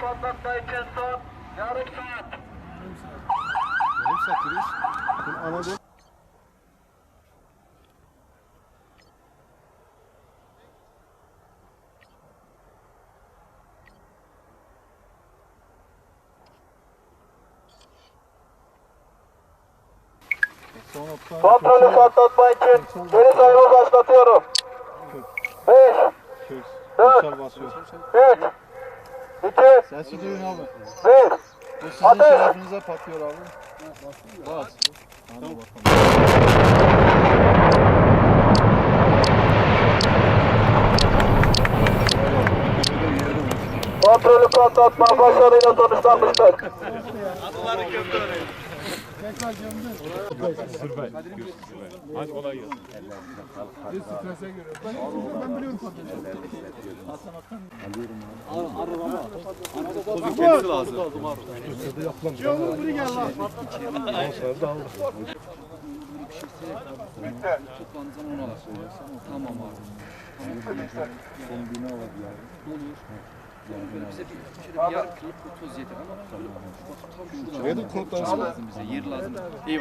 patlatma için son yarım saat. Yarım saat reis. Bu Anadolu. Kontrolü patlatma için geri sayımı başlatıyorum. 5, Kök. Dört. Uçar basıyor. 3, 2, Sesi duyun abi. 1. Bu sizin Ateş! şerefinize patlıyor abi. Bas. Hadi bakalım. Kontrolü patlatma başarıyla sonuçlanmıştır. Şuraya da konuklarınız var. Bize yer lazım.